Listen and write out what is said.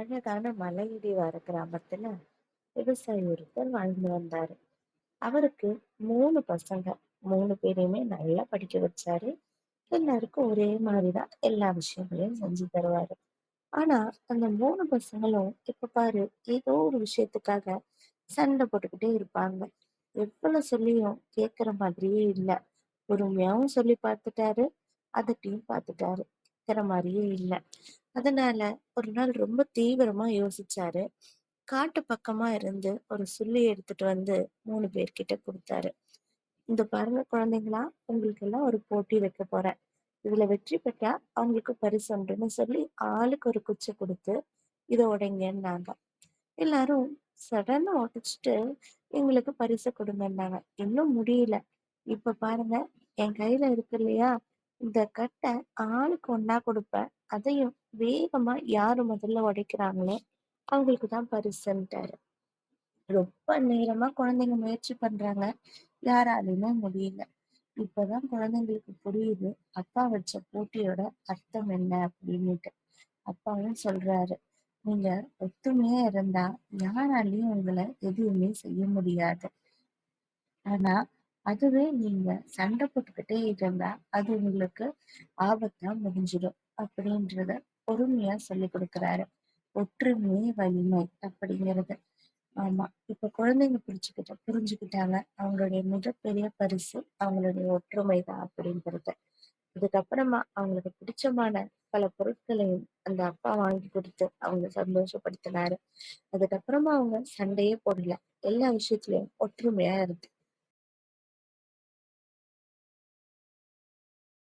அழகான வர கிராமத்துல விவசாயி ஒருத்தர் வாழ்ந்து வந்தாரு. அவருக்கு மூணு பசங்க மூணு பேரையுமே நல்லா படிக்க வச்சாரு. எல்லாருக்கும் ஒரே மாதிரிதான் எல்லா விஷயங்களையும் செஞ்சு தருவாரு. ஆனா அந்த மூணு பசங்களும் இப்ப பாரு ஏதோ ஒரு விஷயத்துக்காக சண்டை போட்டுக்கிட்டே இருப்பாங்க. எவ்வளவு சொல்லியும் கேக்குற மாதிரியே இல்ல. பொறுமையாவும் சொல்லி பார்த்துட்டாரு அதட்டையும் பார்த்துட்டாரு. கேக்குற மாதிரியே இல்ல. அதனால ஒரு நாள் ரொம்ப தீவிரமா யோசிச்சாரு. காட்டு பக்கமா இருந்து ஒரு சுள்ளி எடுத்துட்டு வந்து மூணு பேர்கிட்ட கொடுத்தாரு. இந்த பாருங்க குழந்தைங்களா உங்களுக்கு எல்லாம் ஒரு போட்டி வைக்க போறேன். இதுல வெற்றி பெற்றா அவங்களுக்கு பரிசு ஒன்றுன்னு சொல்லி ஆளுக்கு ஒரு குச்சி கொடுத்து இதை உடைங்கன்னாங்க. எல்லாரும் சடனா உடைச்சிட்டு எங்களுக்கு பரிசு கொடுங்கன்னாங்க. இன்னும் முடியல. இப்ப பாருங்க என் கையில இருக்கு இல்லையா? இந்த கட்டை ஆளுக்கு ஒன்னா கொடுப்பேன். அதையும் வேகமா யாரு முதல்ல உடைக்கிறாங்களோ அவங்களுக்கு தான் பரிசுன்ட்டாரு ரொம்ப நேரமா குழந்தைங்க முயற்சி பண்றாங்க. யாராலையுமே முடியல. இப்பதான் குழந்தைங்களுக்கு புரியுது அப்பா வச்ச போட்டியோட அர்த்தம் என்ன அப்படின்னுட்டு. அப்பாவும் சொல்றாரு நீங்க ஒத்துமையா இருந்தா யாராலையும் உங்களை எதுவுமே செய்ய முடியாது. ஆனா அதுவே நீங்க சண்டை போட்டுக்கிட்டே இருந்தா அது உங்களுக்கு ஆபத்தா முடிஞ்சிடும் அப்படின்றத பொறுமையா சொல்லி கொடுக்குறாரு. ஒற்றுமை வலிமை அப்படிங்கிறது. ஆமா இப்ப குழந்தைங்க புரிச்சுக்கிட்ட புரிஞ்சுக்கிட்டாங்க அவங்களுடைய மிகப்பெரிய பரிசு அவங்களுடைய ஒற்றுமை தான் அப்படிங்கிறது. இதுக்கப்புறமா அவங்களுக்கு பிடிச்சமான பல பொருட்களையும் அந்த அப்பா வாங்கி கொடுத்து அவங்க சந்தோஷப்படுத்தினாரு. அதுக்கப்புறமா அவங்க சண்டையே போடல. எல்லா விஷயத்திலயும் ஒற்றுமையா இருந்து